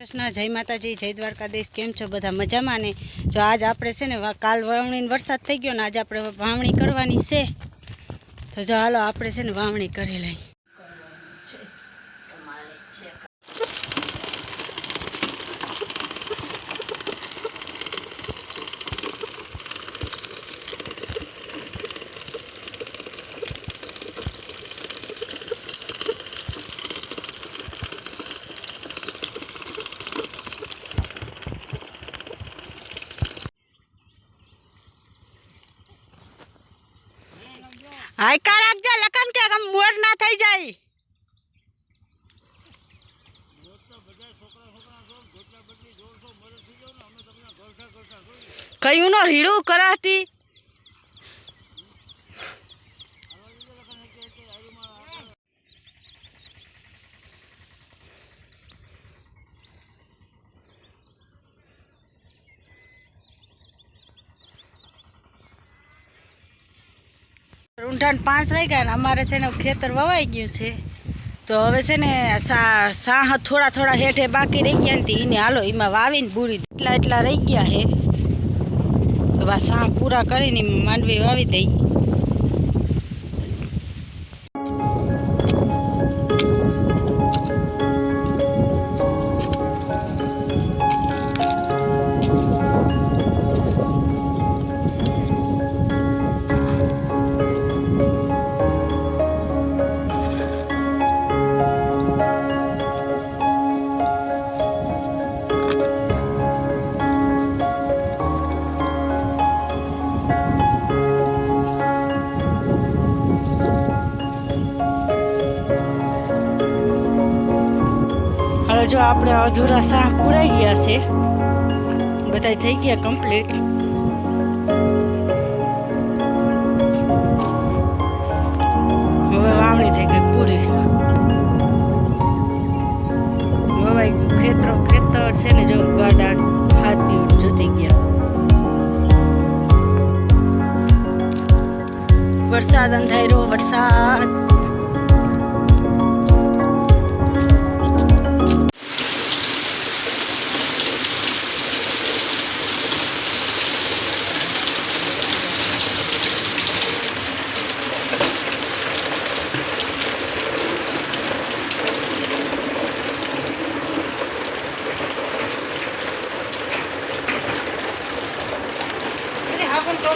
કૃષ્ણ, જય માતાજી, જય દ્વારકાધીશ, કેમ છો બધા મજામાં ને? જો આજ આપણે છે ને કાલ વાવણીને વરસાદ થઈ ગયો ને આજે આપણે વાવણી કરવાની છે. તો જો હાલો આપણે છે ને વાવણી કરી લઈ હાયકા રાખજે લખન કે આમ મોર ના થઈ જાય. કયું નો રીડું કરાતી? રૂંઢાણ પાંચ વાગ્યા ને અમારે છે ને ખેતર વવાઈ ગયું છે. તો હવે છે ને સાહ થોડા થોડા હેઠે બાકી રહી ગયા ને એને હાલો એમાં વાવીને બુરી એટલા એટલા રહી ગયા હે તો સાહ પૂરા કરીને માંડવી વાવી દઈ. હવે જો આપણે અધૂરા શાહ પૂરાઈ ગયા છે બધા થઈ ગયા કમ્પ્લીટ હવે વાવણી થઈ ગઈ પૂરી. વવાઈ ગયું. ખેતરો, ખેતર છે ને જો ગાડા હાથી જોતી ગયા. વરસાદ અંધાર્યો વરસાદ. juntos.